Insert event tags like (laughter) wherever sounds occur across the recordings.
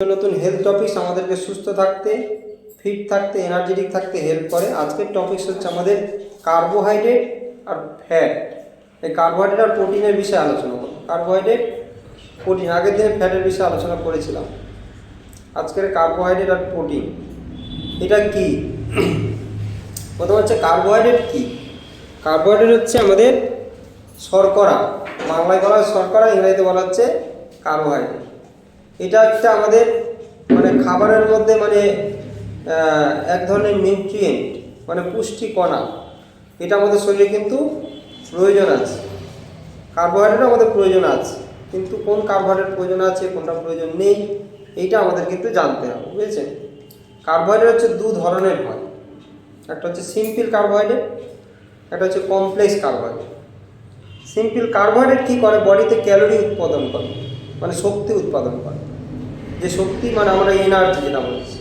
নতুন health topics আমাদেরকে সুস্থ থাকতে ফিট থাকতে এনার্জেটিক থাকতে হেল্প করে। আজকের টপিকস হচ্ছে আমাদের কার্বোহাইড্রেট আর ফ্যাট এই কার্বোহাইড্রেট আর প্রোটিনের বিষয়ে আলোচনা করব। কার্বোহাইড্রেট প্রোটিন আগের দিনে ফ্যাটের বিষয়ে আলোচনা করেছিলাম। আজকের কার্বোহাইড্রেট আর প্রোটিন এটা কি? প্রথম হচ্ছে কার্বোহাইড্রেট কি? কার্বোহাইড্রেট হচ্ছে আমাদের শর্করা। বাংলায় বলা হয় শর্করা, ইংরেজিতে বলা হচ্ছে কার্বোহাইড্রেট এটা একটা আমাদের মানে খাবারের মধ্যে মানে এক ধরনের নিউট্রিয়েন্ট মানে পুষ্টি কণা এটা আমাদের শরীরে কিন্তু প্রয়োজন আছে। কার্বোহাইড্রেট আমাদের প্রয়োজন আছে। কিন্তু কোন কার্বোহাইড্রেট প্রয়োজন আছে কোনটা প্রয়োজন নেই, এইটা আমাদের কিন্তু জানতে হবে, বুঝেছেন? কার্বোহাইড্রেট হচ্ছে দু ধরনের হয়। একটা হচ্ছে সিম্পল কার্বোহাইড্রেট একটা হচ্ছে কমপ্লেক্স কার্বোহাইড্রেট সিম্পল কার্বোহাইড্রেট কী করে? বডিতে ক্যালোরি উৎপাদন করে মানে শক্তি উৎপাদন করে। যে শক্তি মানে আমরা এনার্জি যেটা বলছি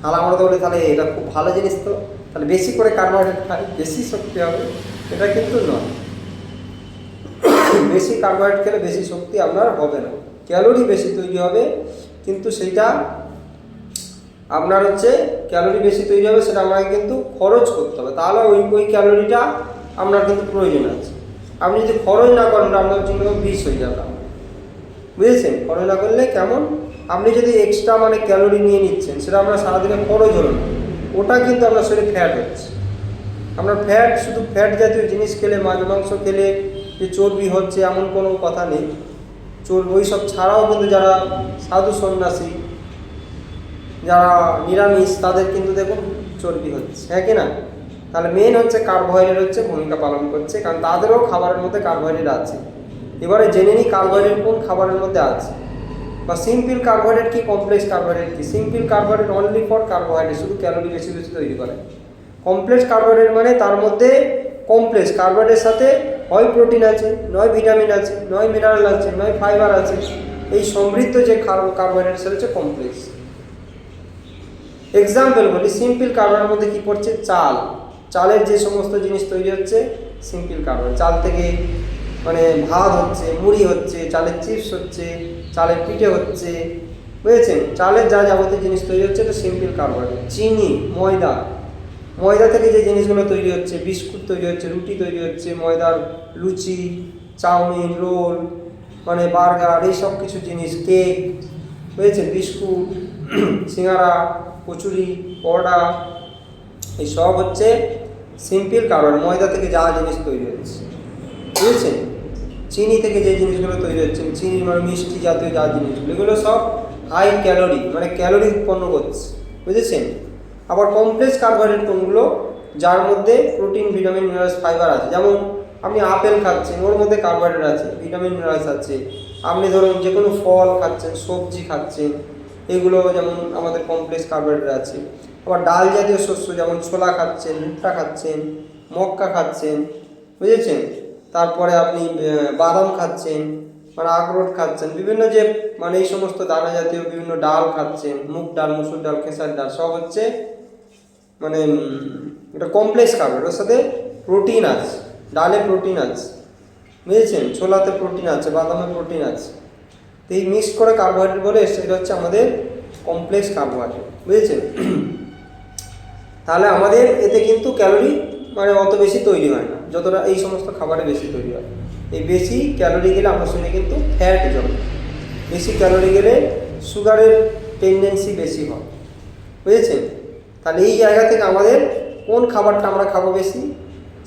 তাহলে আমরা তো বলি, তাহলে এটা খুব ভালো জিনিস তো। তাহলে বেশি করে কার্বোহাইড্রেট খাই, বেশি শক্তি হবে, এটা কিন্তু নয়। বেশি কার্বোহাইড্রেট খেলে বেশি শক্তি আপনার হবে না। ক্যালোরি বেশি তৈরি হবে, কিন্তু সেটা আপনার হচ্ছে ক্যালোরি বেশি তৈরি হবে, সেটা আপনাকে কিন্তু খরচ করতে হবে। তাহলে ওই ওই ক্যালোরিটা আপনার কিন্তু প্রয়োজন আছে। আপনি যদি খরচ না করেন আপনার জন্য বিষ হয়ে যাবে। বুঝেছেন? খরচ না করলে কেমন? আপনি যদি এক্সট্রা মানে ক্যালোরি নিয়ে নিচ্ছেন, সেটা আপনার সারাদিনে খরচ হলো না। ওটা কিন্তু আপনার শরীরে ফ্যাট হচ্ছে। আপনার ফ্যাট শুধু ফ্যাট জাতীয় জিনিস খেলে, মাছ, মাংস খেলে যে চর্বি হচ্ছে, এমন কোনো কথা নেই। চর্বি ওই সব ছাড়াও কিন্তু যারা সাধু সন্ন্যাসী, যারা নিরামিষ, তাদের কিন্তু দেখুন চর্বি হচ্ছে। হ্যাঁ কি না? তাহলে মেন হচ্ছে কার্বোহাইড্রেট হচ্ছে, ভূমিকা পালন করছে, কারণ তাদেরও খাবারের মধ্যে কার্বোহাইড্রেট আছে। এবারে জেনে নিই কার্বোহাইড্রেট কোন খাবারের মধ্যে আছে। বা সিম্পল কার্বোহাইড্রেট কি কমপ্লেক্স কার্বোহাইড্রেট কি? Simple carbohydrate only for carbohydrate শুধু ক্যালোরি বেশি বেশি তৈরি করে। কমপ্লেক্স কার্বোহাইড্রেট মানে তার মধ্যে কমপ্লেক্স কার্বোহাইড্রেটের সাথে হয় প্রোটিন আছে, নয় ভিটামিন আছে, নয় মিনারেল আছে, নয় ফাইবার আছে। এই সমৃদ্ধ যে কার্বোহাইড্রেট সেটা হচ্ছে কমপ্লেক্স এক্সাম্পল বলি সিম্পল কার্বোহাইড্রেটের মধ্যে কি পড়ছে? চাল। চালের যে সমস্ত জিনিস তৈরি হচ্ছে সিম্পল কার্বোহাইড্রেট চাল থেকে মানে ভাত হচ্ছে, মুড়ি হচ্ছে, চালের চিপস হচ্ছে, চালের পিঠে হচ্ছে, বুঝেছেন? চালের যা যাবতীয় জিনিস তৈরি হচ্ছে, এটা সিম্পল কার্বোহাইড্রেট চিনি, ময়দা। ময়দা থেকে যে জিনিসগুলো তৈরি হচ্ছে, বিস্কুট তৈরি হচ্ছে, রুটি তৈরি হচ্ছে, ময়দার লুচি, চাউমিন, রোল মানে বার্গার এই সব কিছু জিনিস, কেক, বুঝেছেন? বিস্কুট, (clears throat) সিঙ্গারা, কচুরি, পরোটা এই সব হচ্ছে সিম্পল কারণ ময়দা থেকে যা জিনিস তৈরি হচ্ছে। বুঝেছেন? চিনি থেকে যে জিনিসগুলো তৈরি হচ্ছে, চিনি মানে মিষ্টি জাতীয় যা জিনিসগুলো, এগুলো সব হাই ক্যালোরি মানে ক্যালোরি উৎপন্ন করছে, বুঝেছেন? আবার কমপ্লেক্স কার্বোহাইড্রেট কোনগুলো, যার মধ্যে প্রোটিন ভিটামিন মিনারেলস ফাইবার আছে। যেমন আপনি আপেল খাচ্ছেন, ওর মধ্যে কার্বোহাইড্রেট আছে ভিটামিন মিনারেলস আছে। আপনি ধরুন যে কোনো ফল খাচ্ছেন, সবজি খাচ্ছেন, এগুলো যেমন আমাদের কমপ্লেক্স কার্বোহাইড্রেট আছে। আবার ডাল জাতীয় শস্য, যেমন ছোলা খাচ্ছেন, ভুট্টা খাচ্ছেন, মক্কা খাচ্ছেন, বুঝেছেন? তারপরে আপনি বাদাম খাচ্ছেন মানে আখরোট খাচ্ছেন, বিভিন্ন যে মানে এই সমস্ত দানা জাতীয় বিভিন্ন ডাল খাচ্ছেন, মুগ ডাল, মুসুর ডাল, খেসার ডাল, সব হচ্ছে মানে এটা কমপ্লেক্স খাবার, ওর সাথে প্রোটিন আছে, ডালে প্রোটিন আছে, বুঝেছেন? ছোলাতে প্রোটিন আছে, বাদামে প্রোটিন আছে। তো এই মিক্স করে কার্বোহাইড্রেট বলে সেটা হচ্ছে আমাদের কমপ্লেক্স কার্বোহাইড্রেট বুঝেছেন? তাহলে আমাদের এতে কিন্তু ক্যালোরি মানে অত বেশি তৈরি হয় না। যতটা এই সমস্ত খাবারে বেশি তৈরি হয়। এই বেশি ক্যালোরি গেলে আমার শরীরে কিন্তু ফ্যাট জমে। বেশি ক্যালোরি গেলে সুগারের টেন্ডেন্সি বেশি হয়। বুঝেছেন? তাহলে এই জায়গা থেকে আমাদের কোন খাবারটা আমরা খাব বেশি?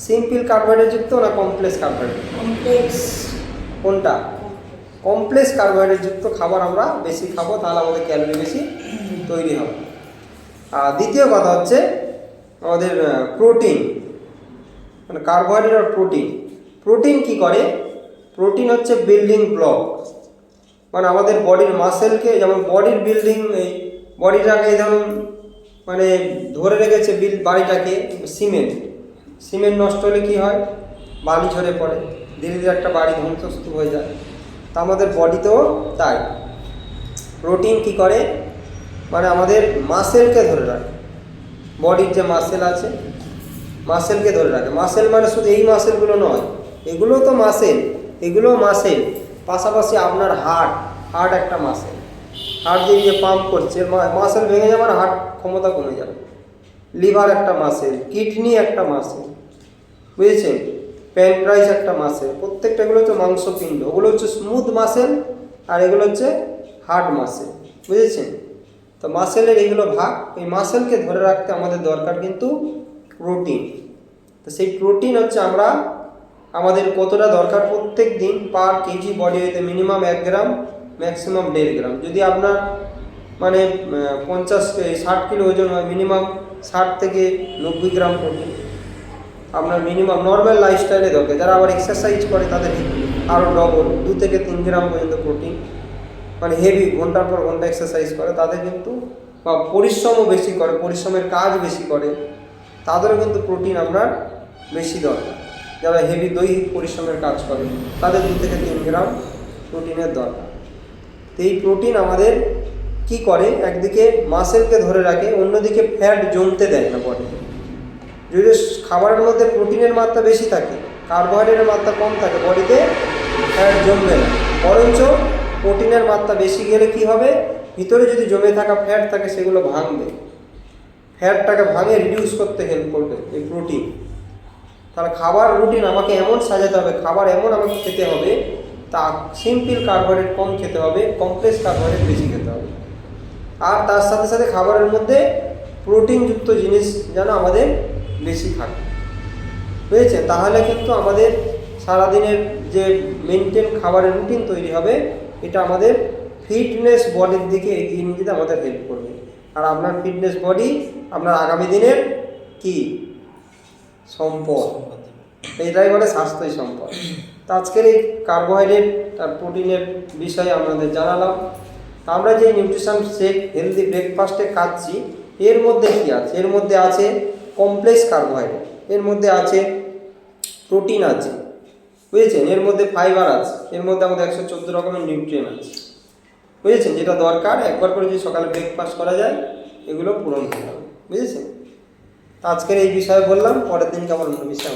সিম্পল কার্বোহাইড্রেট যুক্ত না কমপ্লেক্স কার্বোহাইড্রেট কমপ্লেক্স কোনটা? কমপ্লেক্স কার্বোহাইড্রেট যুক্ত খাবার আমরা বেশি খাব তাহলে আমাদের ক্যালোরি বেশি তৈরি হবে। আর দ্বিতীয় কথা হচ্ছে আমাদের প্রোটিন মানে কার্বোহাইড্রেট আর প্রোটিন প্রোটিন কি করে? প্রোটিন হচ্ছে বিল্ডিং ব্লক মানে আমাদের বডির মাসেলকে যেমন বডির বিল্ডিং এই বডিটাকে ধরুন মানে ধরে রেখেছে বিল বাড়িটাকে সিমেন্ট সিমেন্ট নষ্ট হলে কি হয়? বালি ঝরে পড়ে। ধীরে ধীরে একটা বাড়ি ধ্বংসস্তূপ হয়ে যায়। তা আমাদের বডিতেও তাই। প্রোটিন কি করে? মানে আমাদের মাসেলকে ধরে রাখে। বডির যে মাসেল আছে মাসেলকে ধরে রাখে। মাসেল মানে শুধু এই মাসেলগুলো নয়, এগুলো তো মাসেল এগুলো মাসেল। পাশাপাশি আপনার হার্ট হার্ট একটা মাসেল। হার্ট যে যে পাম্প করছে মাসেল ভেঙে যাবে হার্ট ক্ষমতা কমে যাবে। লিভার একটা মাসেল, কিডনি একটা মাসেল, বুঝেছেন? প্যানক্রাইস একটা মাসেল, প্রত্যেকটা এগুলো হচ্ছে মাংসপিণ্ড, ওগুলো হচ্ছে স্মুথ মাসেল আর এগুলো হচ্ছে হার্ড মাসেল, বুঝেছেন? তো মাসেলের এগুলো ভাগ, এই মাসেলকে ধরে রাখতে আমাদের দরকার কিন্তু প্রোটিন তো সেই প্রোটিন হচ্ছে আমরা আমাদের কতটা দরকার প্রত্যেক দিন পার কেজি বডি ওয়েতে মিনিমাম এক গ্রাম ম্যাক্সিমাম দেড় গ্রাম যদি আপনার মানে পঞ্চাশ ষাট কিলো ওজন হয় মিনিমাম ষাট থেকে নব্বই গ্রাম প্রোটিন আপনার মিনিমাম নর্মাল লাইফস্টাইলে দরকার। যারা আবার এক্সারসাইজ করে, তাদের আরও ডবল দু থেকে তিন গ্রাম পর্যন্ত প্রোটিন মানে হেভি ঘণ্টার পর ঘণ্টা এক্সারসাইজ করে, তাদের কিন্তু বা পরিশ্রমও বেশি করে, পরিশ্রমের কাজ বেশি করে। তাদেরও কিন্তু প্রোটিন আমরা বেশি দরকার। যারা হেভি দৈহিক পরিশ্রমের কাজ করে, তাদের দু থেকে তিন গ্রাম প্রোটিনের দরকার। তো এই প্রোটিন আমাদের কি করে? একদিকে মাসেলকে ধরে রাখে, অন্যদিকে ফ্যাট জমতে দেয় না বডিতে যদি খাবারের মধ্যে প্রোটিনের মাত্রা বেশি থাকে কার্বোহাইড্রেটের মাত্রা কম থাকে বডিতে ফ্যাট জমবে না। বরঞ্চ প্রোটিনের মাত্রা বেশি গেলে কি হবে? ভিতরে যদি জমে থাকা ফ্যাট থাকে, সেগুলো ভাঙবে। ফ্যাটটাকে ভাঙে রিডিউস করতে হেল্প করবে এই প্রোটিন তাহলে খাবার রুটিন আমাকে এমন সাজাতে হবে, খাবার এমন আমাকে খেতে হবে, তা সিম্পল কার্বোহাইড্রেট কম খেতে হবে কমপ্লেক্স কার্বোহাইড্রেট বেশি খেতে হবে। আর তার সাথে সাথে খাবারের মধ্যে প্রোটিনযুক্ত জিনিস যেন আমাদের বেশি থাকে। বুঝেছে? তাহলে কিন্তু আমাদের সারাদিনের যে মেনটেন খাবারের রুটিন তৈরি হবে, এটা আমাদের ফিটনেস বডির দিকে এগিয়ে নিয়ে যেতে আমাদের হেল্প করবে। আর আপনার ফিটনেস বডি আপনার আগামী দিনের কি? সম্পদ। এটাই বলে স্বাস্থ্যই সম্পদ। (coughs) তো আজকের এই কার্বোহাইড্রেট আর প্রোটিনের বিষয়ে আপনাদের জানালাম। তা আমরা যে নিউট্রিশন শেক হেলদি ব্রেকফাস্টে খাচ্ছি এর মধ্যে কি আছে? এর মধ্যে আছে কমপ্লেক্স কার্বোহাইড্রেট এর মধ্যে আছে প্রোটিন আছে বুঝেছেন? এর মধ্যে ফাইবার আছে এর মধ্যে আমাদের একশো চোদ্দ রকমের নিউট্রিয়েন্ট আছে। বুঝেছেন? যেটা দরকার, একবার করে যদি সকালে ব্রেকফাস্ট করা যায়, এগুলো পূরণ হয়ে যাবে। বুঝেছেন? তো আজকের এই বিষয়ে বললাম, পরের দিনকে আবার অন্য বিষয়ে।